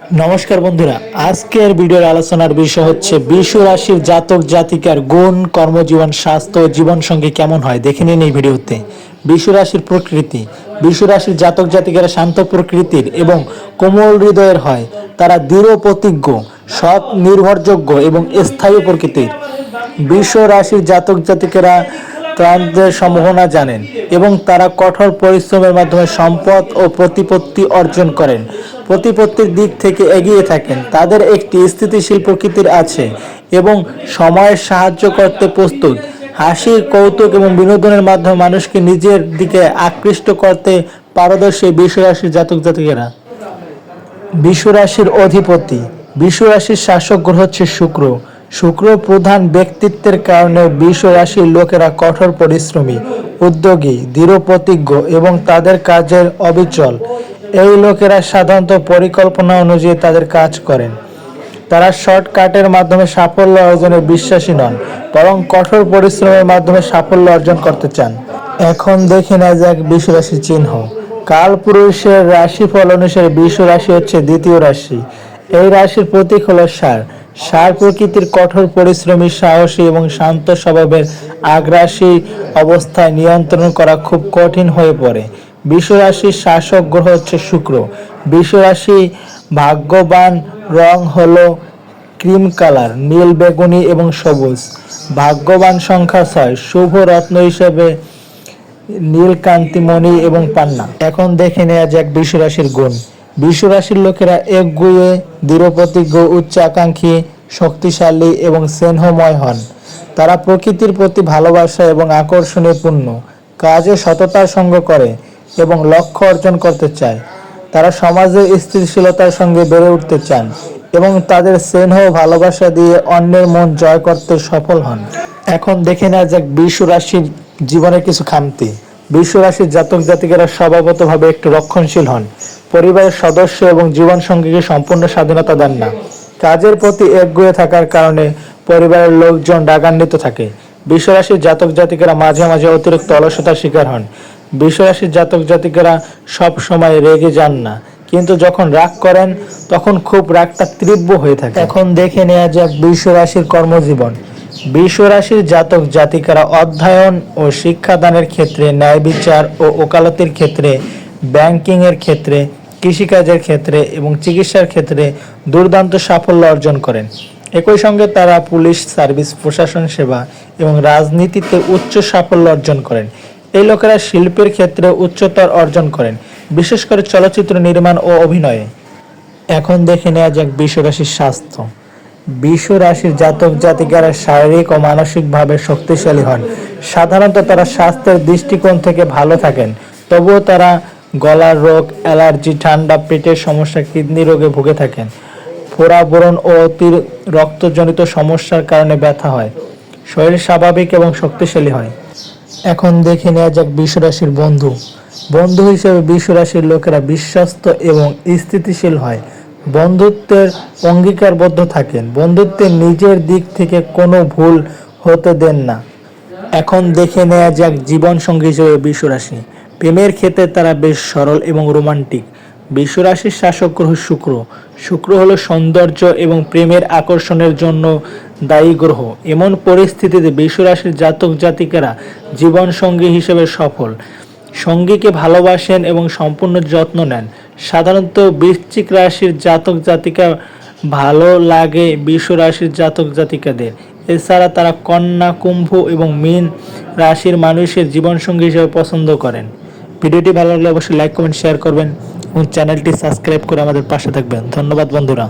নমস্কার বন্ধুরা, আজকের ভিডিওর আলোচনার বিষয় হচ্ছে বিশ্ব রাশির জাতক জাতিকার গুণ, কর্মজীবন, স্বাস্থ্য জীবন সঙ্গে কেমন হয়? দেখে নিন এই ভিডিওতে। বিশ্ব রাশির প্রকৃতি বিশ্ব রাশির জাতক জাতিকারা শান্ত প্রকৃতির এবং কোমল হৃদয়ের হয়। তারা দৃঢ় প্রতিজ্ঞ, সৎ, নির্ভরযোগ্য এবং স্থায়ী প্রকৃতির। বিশ্ব রাশির জাতক জাতিকেরা ত্রাণের সম্ভাবনা জানেন এবং তারা কঠোর পরিশ্রমের মাধ্যমে সম্পদ ও প্রতিপত্তি অর্জন করেন। প্রতিপত্তির দিক থেকে এগিয়ে থাকেন। তাদের একটি স্থিতিশীল প্রকৃতির আছে এবং সময়ের সাহায্য করতে প্রস্তুত। হাসি কৌতুক এবং বিনোদনের মাধ্যমে মানুষকে নিজের দিকে আকৃষ্ট করতে পারদর্শী বিশ্বরাশির জাতক জাতিকেরা। বিশ্বরাশির অধিপতি। বিশ্বরাশির শাসক গ্রহ হচ্ছে শুক্র। শুক্র প্রধান ব্যক্তিত্বের কারণে বিশ্ব রাশির লোকেরা কঠোর পরিশ্রমী, উদ্যোগী দৃঢ় প্রতিজ্ঞ এবং তাদের কাজের অবিচল। এই লোকেরা সাধারণত পরিকল্পনা অনুযায়ী তাদের কাজ করেন। তারা শর্টকাটের মাধ্যমে সাফল্য অর্জনে বিশ্বাসী নন, বরং কঠোর পরিশ্রমের মাধ্যমে সাফল্য অর্জন করতে চান। এখন দেখে নেওয়া যাক বিশ্ব রাশির চিহ্ন। কাল পুরুষের রাশিফল অনুসারে বিশ্ব রাশি হচ্ছে দ্বিতীয় রাশি। এই রাশির প্রতীক হলো সার। সার প্রকৃতির কঠোর পরিশ্রমী, সাহসী এবং শান্ত স্বভাবের আগ্রাসী অবস্থায় নিয়ন্ত্রণ করা খুব কঠিন হয়ে পড়ে। বিশ্ব রাশির শাসক গ্রহ হচ্ছে শুক্র। বিশ্বরাশি ভাগ্যবান রং হলো ক্রিম কালার, নীল বেগুনি এবং সবুজ। ভাগ্যবান সংখ্যা ছয়, শুভ রত্ন হিসেবে নীল কান্তিমণি এবং পান্না। এখন দেখে নেওয়া যাক বিশ্বরাশির গুণ। বিশ্বরাশির লোকেরা এক একগুয়ে দৃঢ়প্রতিজ্ঞ উচ্চ আকাঙ্ক্ষী শক্তিশালী এবং স্নেহময় হন। তারা প্রকৃতির প্রতি ভালোবাসা এবং আকর্ষণে পূর্ণ, কাজে সততার সঙ্গ করে এবং লক্ষ্য অর্জন করতে চায়। তারা সমাজে স্থিতিশীলতার সঙ্গে বেড়ে উঠতে চান এবং তাদের স্নেহ ভালোবাসা দিয়ে অন্যের মন জয় করতে সফল হন। এখন দেখে নেওয়া যাক রাশির জীবনের কিছু খামতি। রাশির জাতক জাতিকেরা স্বভাবতভাবে একটু রক্ষণশীল হন। পরিবারের সদস্য এবং জীবন সঙ্গীকে সম্পূর্ণ স্বাধীনতা দেন না। কাজের প্রতি একগুয়ে থাকার কারণে পরিবারের লোকজন রাগান্বিত থাকে। বিশ্বরাশির জাতক জাতিকেরা মাঝে মাঝে অতিরিক্ত অলসতার শিকার হন। বিশ্বরাশির জাতক জাতিকেরা সব সময় রেগে যান না। কিন্তু যখন রাগ করেন তখন খুব রাগটা তীব্র হয়ে থাকে। এখন দেখে নেওয়া যাক বিশ্বরাশির কর্মজীবন। বিশ্বরাশির জাতক জাতিকারা অধ্যয়ন ও শিক্ষাদানের ক্ষেত্রে ন্যায় বিচার ও ওকালতির ক্ষেত্রে ব্যাংকিংয়ের ক্ষেত্রে কৃষিকাজের ক্ষেত্রে এবং চিকিৎসার ক্ষেত্রে দুর্দান্ত সাফল্য অর্জন করেন। একই সঙ্গে তারা পুলিশ, সার্ভিস, প্রশাসন সেবা এবং রাজনীতিতে উচ্চ সাফল্য অর্জন করেন। এই লোকেরা শিল্পের ক্ষেত্রে উচ্চতর অর্জন করেন, বিশেষ করে চলচ্চিত্র নির্মাণ ও অভিনয়ে। এখন দেখে নেওয়া যাক বিশ্বরাশির স্বাস্থ্য। বিশ্ব রাশির জাতক জাতিকারা শারীরিক ও মানসিকভাবে শক্তিশালী হন। সাধারণত তারা স্বাস্থ্যের দৃষ্টিকোণ থেকে ভালো থাকেন, তবুও তারা গলার রোগ, অ্যালার্জি, ঠান্ডা, পেটের সমস্যা, কিডনি রোগে ভুগে থাকেন। ফোড়া বোরন ও অতির রক্তজনিত সমস্যার কারণে ব্যথা হয়। শরীর স্বাভাবিক এবং শক্তিশালী হয়। এখন দেখে নেওয়া যাক বিশ্বরাশির বন্ধু। বন্ধু হিসেবে বিশ্বরাশির লোকেরা বিশ্বস্ত এবং স্থিতিশীল হয়। বন্ধুত্বের অঙ্গীকারবদ্ধ থাকেন। বন্ধুত্বের নিজের দিক থেকে কোনো ভুল হতে দেন না। এখন দেখে নেওয়া যাক জীবন সঙ্গী হিসেবে বিশ্বরাশি। প্রেমের ক্ষেত্রে তারা বেশ সরল এবং রোমান্টিক। বিশ্বরাশির শাসক গ্রহ শুক্র। শুক্র হলো সৌন্দর্য এবং প্রেমের আকর্ষণের জন্য দায়ী গ্রহ। এমন পরিস্থিতিতে বিশ্বরাশির জাতক জাতিকারা জীবন সঙ্গী হিসেবে সফল। সঙ্গীকে ভালোবাসেন এবং সম্পূর্ণ যত্ন নেন। সাধারণত বৃশ্চিক রাশির জাতক জাতিকা ভালো লাগে বিশ্ব রাশির জাতক জাতিকাদের। এছাড়া তারা কন্যা, কুম্ভ এবং মীন রাশির মানুষের জীবনসঙ্গী হিসেবে পছন্দ করেন। ভিডিওটি ভালো লাগলে অবশ্যই লাইক কমেন্ট শেয়ার করবেন এবং চ্যানেলটি সাবস্ক্রাইব করে আমাদের পাশে থাকবেন। ধন্যবাদ বন্ধুরা।